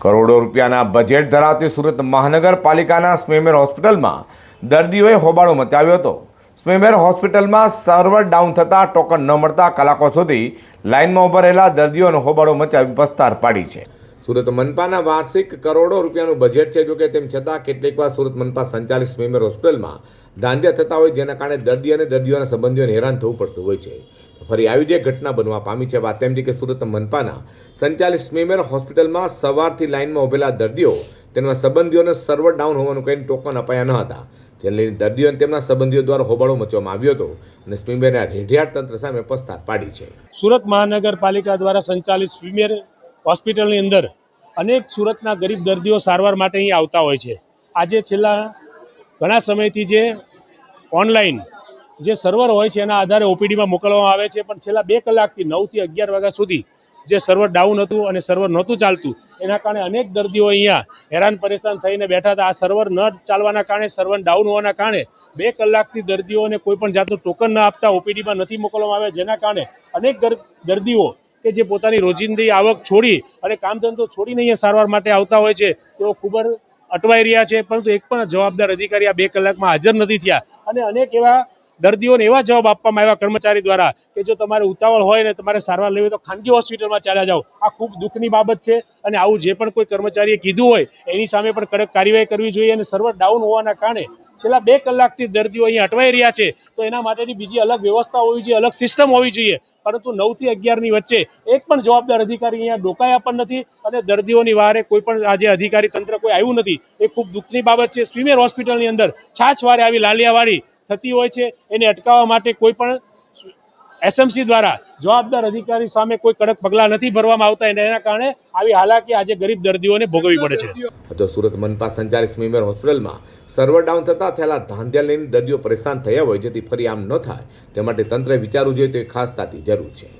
કરોડો રૂપિયાના બજેટ ધરાવતી સુરત મહાનગરપાલિકાના સ્મેમેર હોસ્પિટલમાં દર્દીઓએ હોબાળો મચાવ્યો હતો. સ્મેમેર હોસ્પિટલમાં સર્વર ડાઉન થતાં ટોકન ન મળતા કલાકો સુધી લાઇનમાં ઊભા રહેલા દર્દીઓને હોબાળો મચાવી પસ્તાર પાડી છે. સુરત મનપાના વાર્ષિક કરોડો રૂપિયાનું બજેટ છે. જોકે તેમ છતાં કેટલીક વાર સુરત મનપા સંચાલિત સ્મેમેર હોસ્પિટલમાં ધાંધ્યા થતા હોય, જેના કારણે દર્દી અને દર્દીઓના સંબંધીઓને હેરાન થવું પડતું હોય છે. ફરી આવી જે ઘટના બનવા પામી છે. વાત તેમ છે કે સુરત મનપાના સંચાલિત સ્મેમેર હોસ્પિટલમાં સવારથી લાઇનમાં ઉભેલા દર્દીઓ તેમના સંબંધીઓને સર્વર ડાઉન હોવાનું કહીને ટોકન અપાયા ન હતા. જેને લઈને દર્દીઓ અને તેમના સંબંધીઓ દ્વારા હોબાળો મચવામાં આવ્યો હતો અને સ્મીમેરના રેઢિયાળ તંત્ર સામે પસ્તાર પાડી છે. સુરત મહાનગરપાલિકા દ્વારા સંચાલિત પ્રીમિયર હોસ્પિટલની અંદર અનેક સુરતના ગરીબ દર્દીઓ સારવાર માટે અહીં આવતા હોય છે. આજે છેલ્લા ઘણા સમયથી જે ઓનલાઈન જે સર્વર હોય છે એના આધારે ઓપીડીમાં મોકલવામાં આવે છે, પણ છેલ્લા બે કલાકથી નવથી અગિયાર વાગ્યા સુધી જે સર્વર ડાઉન હતું અને સર્વર નહોતું ચાલતું, એના કારણે અનેક દર્દીઓ અહીંયા હેરાન પરેશાન થઈને બેઠા હતા. આ સર્વર ન ચાલવાના કારણે, સર્વર ડાઉન હોવાના કારણે બે કલાકથી દર્દીઓને કોઈ પણ જાતનું ટોકન ન આપતા ઓપીડીમાં નથી મોકલવામાં આવે જેના કારણે અનેક દર્દીઓ કે જે પોતાની રોજિંદી આવક છોડી અને કામ ધંધો છોડીને અહીંયા સારવાર માટે આવતા હોય છે, તેઓ ખૂબ જ અટવાઈ રહ્યા છે. પરંતુ એક પણ જવાબદાર અધિકારી આ બે કલાકમાં હાજર નથી થયા. અને અનેક એવા દર્દીઓને એવા જવાબ આપવામાં આવ્યા કર્મચારી દ્વારા કે જો તમારે ઉતાવળ હોય ને તમારે સારવાર લેવી તો ખાનગી હોસ્પિટલમાં ચાલ્યા જાઓ. આ ખૂબ દુઃખની બાબત છે. અને આવું જે પણ કોઈ કર્મચારીએ કીધું હોય, એની સામે પણ કડક કાર્યવાહી કરવી જોઈએ અને સર્વર ડાઉન હોવાના કારણે છેલ્લા બે કલાકથી દર્દીઓ અહીં અટવાઈ રહ્યા છે. તો એના માટેની બીજી અલગ વ્યવસ્થા હોવી જોઈએ, અલગ સિસ્ટમ હોવી જોઈએ. પરંતુ નવથી અગિયારની વચ્ચે એક પણ જવાબદાર અધિકારી અહીંયા ડોકાયા પણ નથી અને દર્દીઓની વારે કોઈ પણ આજે અધિકારી તંત્ર કોઈ આવ્યું નથી. એ ખૂબ દુઃખની બાબત છે. સ્વીમેર હોસ્પિટલની અંદર છાછવારે આવી લાલિયાવાળી થતી હોય છે. એને અટકાવવા માટે કોઈ પણ એસએમસી દ્વારા જવાબદાર અધિકારી સામે કોઈ કડક પગલાં નથી ભરવામાં આવતા અને એના કારણે આવી હાલાકી આજે ગરીબ દર્દીઓને ભોગવવી પડે છે. તો સુરત મનપા સંચાલિત સ્મીમેર હોસ્પિટલમાં સર્વર ડાઉન થતાં થયેલા ધાંધ્યા લઈને દર્દીઓ પરેશાન થયા હોય જેથી ફરી આમ ન થાય. તે માટે તંત્રએ વિચારવું જોઈએ તો ખાસ તાતી જરૂર છે.